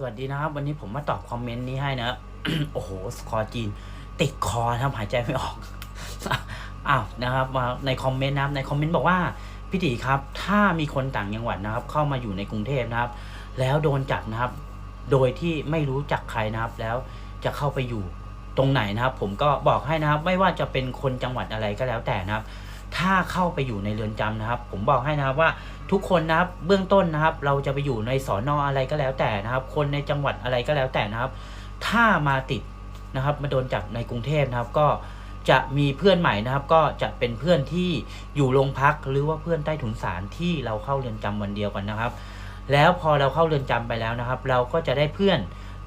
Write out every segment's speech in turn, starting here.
สวัสดีนะครับ วันนี้ผมมาตอบคอมเมนต์นี้ให้นะโอ้โหสกอร์จีน ติดคอนะครับหายใจไม่ออกอ้าวนะครับมาในคอมเมนต์นะครับในคอมเมนต์บอกว่าพี่ตีครับ ถ้ามีคนต่างจังหวัดนะครับ เข้ามาอยู่ในกรุงเทพนะครับ แล้วโดนจับนะครับ โดยที่ไม่รู้จักใครนะครับ แล้วจะเข้าไปอยู่ตรงไหนนะครับ ผมก็บอกให้นะครับ ไม่ว่าจะเป็นคนจังหวัดอะไรก็แล้วแต่นะครับ ถ้าเข้าไปอยู่ในเรือนจำนะครับ ผมบอกให้นะครับว่าทุกคนนะครับเบื้องต้นนะครับ เราจะไปอยู่ในสอนออะไรก็แล้วแต่นะครับ คนในจังหวัดอะไรก็แล้วแต่นะครับ ถ้ามาติดนะครับมาโดนจับในกรุงเทพนะครับ ก็จะมีเพื่อนใหม่นะครับ ก็จะเป็นเพื่อนที่อยู่โรงพักหรือว่าเพื่อนใต้ถุนศาลที่เราเข้าเรือนจำวันเดียวกันนะครับ แล้วพอเราเข้าเรือนจำไปแล้วนะครับ เราก็จะได้เพื่อน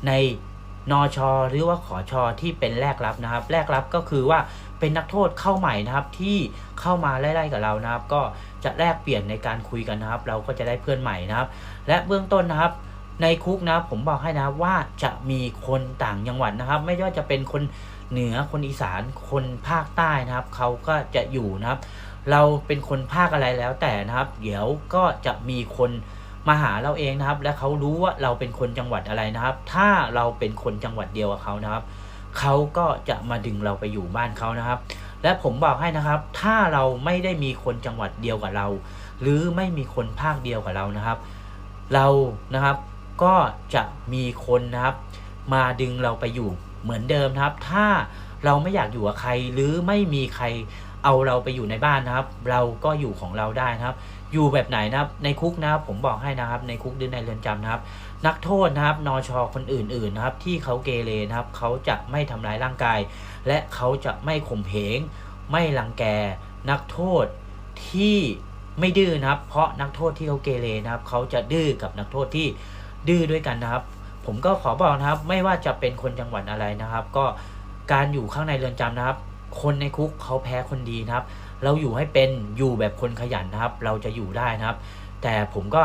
ใน นอชอหรือว่าขอชอที่เป็นแรกรับนะครับแรกรับก็คือว่าเป็นนักโทษเข้าใหม่นะครับที่เข้ามาไล่ๆกับเรานะครับ ก็จะแลกเปลี่ยนในการคุยกันนะครับ เราก็จะได้เพื่อนใหม่นะครับ และเบื้องต้นนะครับในคุกนะผมบอกให้นะว่าจะมีคนต่างจังหวัดนะครับ ไม่ว่าจะเป็นคนเหนือคนอีสานคนภาคใต้นะครับเขาก็จะอยู่นะครับ เราเป็นคนภาคอะไรแล้วแต่นะครับ เดี๋ยวก็จะมีคน มาหาเราเองนะครับ และเขารู้ว่าเราเป็นคนจังหวัดอะไรนะครับ ถ้าเราเป็นคนจังหวัดเดียวกับเขานะครับเขาก็จะมาดึงเราไปอยู่บ้านเขานะครับ และผมบอกให้นะครับ ถ้าเราไม่ได้มีคนจังหวัดเดียวกับเรา หรือไม่มีคนภาคเดียวกับเรานะครับ เรานะครับก็จะมีคนนะครับ มาดึงเราไปอยู่เหมือนเดิมนะครับ ถ้าเราไม่อยากอยู่กับใครหรือไม่มีใคร เอาเราไปอยู่ในบ้านนะครับ เราก็อยู่ของเราได้นะครับ อยู่แบบไหนนะครับ ในคุกนะครับผมบอกให้นะครับ ในคุกหรือในเรือนจำนะครับ นักโทษนะครับนอชอคนอื่นๆนะครับ ที่เขาเกเรนะครับ เขาจะไม่ทำร้ายร่างกาย และเขาจะไม่ข่มเหงไม่รังแก นักโทษที่ไม่ดื้อนะครับ เพราะนักโทษที่เขาเกเรนะครับ เขาจะดื้อกับนักโทษที่ดื้อด้วยกันนะครับ ผมก็ขอบอกนะครับ ไม่ว่าจะเป็นคนจังหวัดอะไรนะครับ ก็การอยู่ข้างในเรือนจำนะครับ คนในคุกเขาแพ้คนดีนะครับ เราอยู่ให้เป็นอยู่แบบคนขยันนะครับ เราจะอยู่ได้นะครับ แต่ผมก็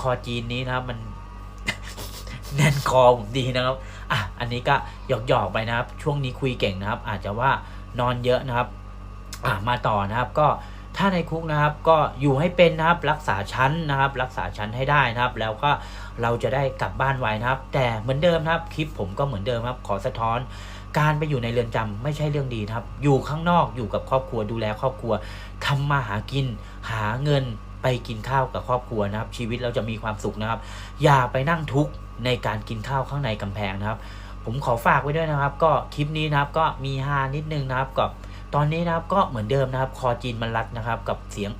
คอจีนนี้นะครับ มันแน่นคอผมดีนะครับอะอันนี้ก็หยอกๆไปนะครับ ช่วงนี้คุยเก่งนะครับ อาจจะว่านอนเยอะนะครับ อะมาต่อนะครับก็ ถ้าในคุกนะครับก็อยู่ให้เป็นนะครับรักษาชั้นนะครับ รักษาชั้นให้ได้นะครับ แล้วก็เราจะได้กลับบ้านไวนะครับ แต่เหมือนเดิมนะครับคลิปผมก็เหมือนเดิมครับ ขอสะท้อน การไปอยู่ในเรือนจำไม่ใช่เรื่องดีนะครับ อยู่ข้างนอกอยู่กับครอบครัวดูแลครอบครัวทำมาหากินหาเงินไปกินข้าวกับครอบครัวนะครับ ชีวิตเราจะมีความสุขนะครับ อย่าไปนั่งทุกข์ในการกินข้าวข้างในกำแพงนะครับ ผมขอฝากไว้ด้วยนะครับ ก็คลิปนี้นะครับก็มีฮานิดนึงนะครับกับ ตอนนี้นะครับก็เหมือนเดิมนะครับ คอจีนมันรัดนะครับ กับเสียง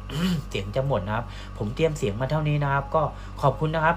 เสียงจะหมดนะครับ ผมเตรียมเสียงมาเท่านี้นะครับ ก็ขอบคุณนะครับ